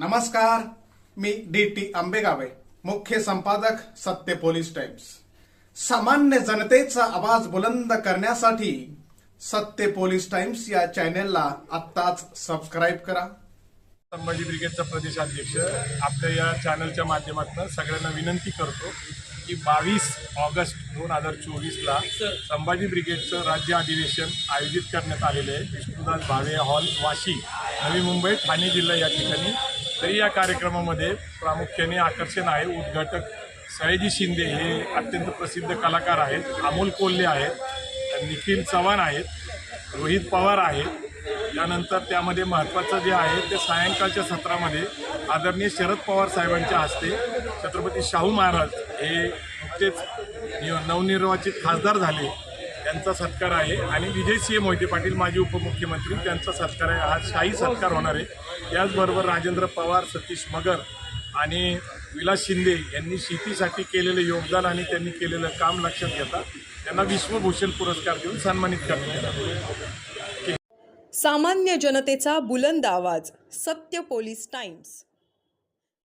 नमस्कार मी D T आंबेगावे मुख्य संपादक सत्य पोलीस टाइम्स. सामान्य जनतेचा आवाज बुलंद करण्यासाठी सत्य पोलीस टाइम्स या चॅनेलला आत्ताच सबस्क्राईब करा. संभाजी ब्रिगेडचा प्रदेशाध्यक्ष आपल्या या चॅनलच्या माध्यमातून सगळ्यांना विनंती करतो की बावीस ऑगस्ट दोन हजार चोवीसला संभाजी ब्रिगेडचं राज्य अधिवेशन आयोजित करण्यात आलेले आहे. विष्णुदास भावे हॉल वाशी नवी मुंबई ठाणे जिल्हा या ठिकाणी तरी या कार्यक्रमामध्ये प्रामुख्याने आकर्षण आहे. उद्घाटक सयाजी शिंदे हे अत्यंत प्रसिद्ध कलाकार आहेत. अमोल कोल्हे आहेत. निखिल चव्हाण आहेत. रोहित पवार आहेत. त्यानंतर त्यामध्ये महत्त्वाचं जे आहे ते सायंकाळच्या सत्रामध्ये आदरणीय शरद पवार साहेबांच्या हस्ते छत्रपती शाहू महाराज हे नुकतेच नवनिर्वाचित खासदार झाले. त्यांचा सत्कार आहे. आणि विजयसिंह मोहिते पाटील माजी उपमुख्यमंत्री त्यांचा सत्कार आहे. हा शाही सत्कार होणार आहे. याचबरोबर राजेंद्र पवार सतीश मगर आणि विलास शिंदे यांनी शेतीसाठी केलेलं योगदान आणि त्यांनी केलेलं काम लक्षात घेता त्यांना विश्वभूषण पुरस्कार देऊन सन्मानित करण्यात येणार सामान्य जनतेचा बुलंद आवाज सत्य पोलीस टाइम्स.